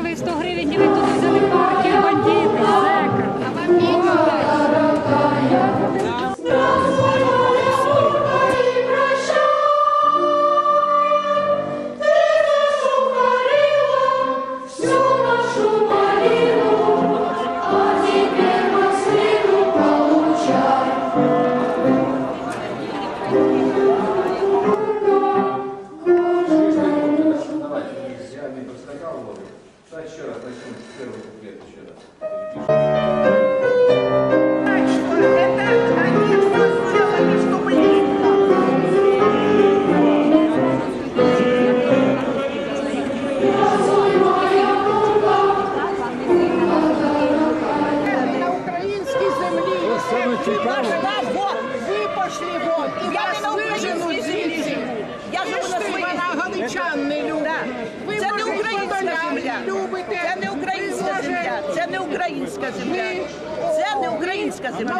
взяли 100 гривень і ви Да, еще раз, начнем с первого куплета еще раз. Что это? Они все сделали, чтобы Цікаво. Я пошла вон, ви пошли вон, і я не любите. Це не українська земля, це не українська земля. Це не українська земля.